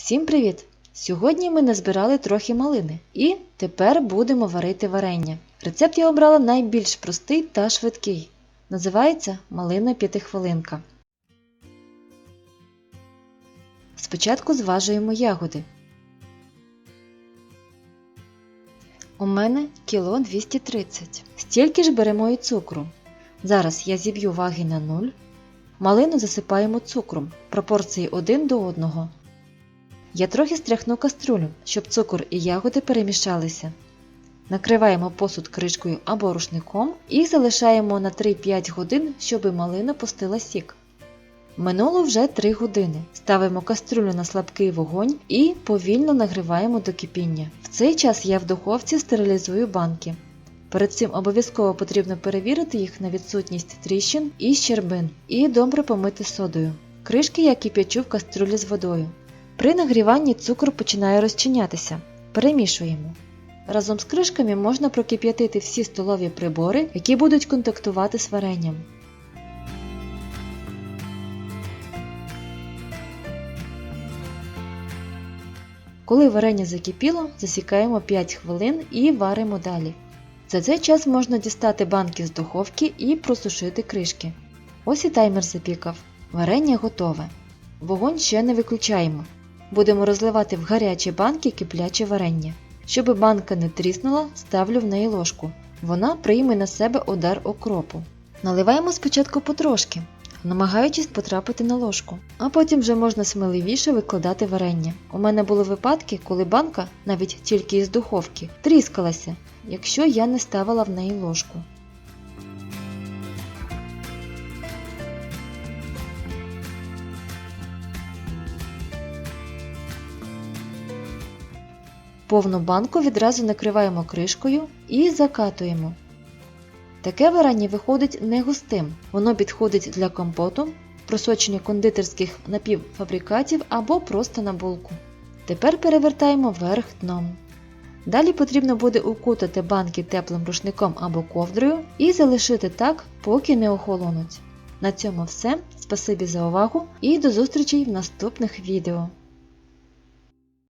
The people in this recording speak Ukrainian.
Всім привіт! Сьогодні ми назбирали трохи малини і тепер будемо варити варення. Рецепт я обрала найбільш простий та швидкий. Називається малина п'ятихвилинка. Спочатку зважуємо ягоди. У мене кіло 230. Стільки ж беремо і цукру. Зараз я зіб'ю ваги на 0. Малину засипаємо цукром пропорції 1 до 1. Я трохи стряхну каструлю, щоб цукор і ягоди перемішалися. Накриваємо посуд кришкою або рушником і залишаємо на 3-5 годин, щоб малина пустила сік. Минуло вже 3 години. Ставимо каструлю на слабкий вогонь і повільно нагріваємо до кипіння. В цей час я в духовці стерилізую банки. Перед цим обов'язково потрібно перевірити їх на відсутність тріщин і щербин і добре помити содою. Кришки я кип'ячу в каструлі з водою. При нагріванні цукор починає розчинятися. Перемішуємо. Разом з кришками можна прокип'ятити всі столові прибори, які будуть контактувати з варенням. Коли варення закипіло, засікаємо 5 хвилин і варимо далі. За цей час можна дістати банки з духовки і просушити кришки. Ось і таймер запікав. Варення готове. Вогонь ще не виключаємо. Будемо розливати в гарячі банки кипляче варення. Щоб банка не тріснула, ставлю в неї ложку. Вона прийме на себе удар окропу. Наливаємо спочатку потрошки, намагаючись потрапити на ложку, а потім вже можна сміливіше викладати варення. У мене були випадки, коли банка, навіть тільки із духовки, тріскалася, якщо я не ставила в неї ложку. Повну банку відразу накриваємо кришкою і закатуємо. Таке варення виходить не густим, воно підходить для компоту, просочення кондитерських напівфабрикатів або просто на булку. Тепер перевертаємо вверх дном. Далі потрібно буде укутати банки теплим рушником або ковдрою і залишити так, поки не охолонуть. На цьому все. Спасибі за увагу і до зустрічей в наступних відео.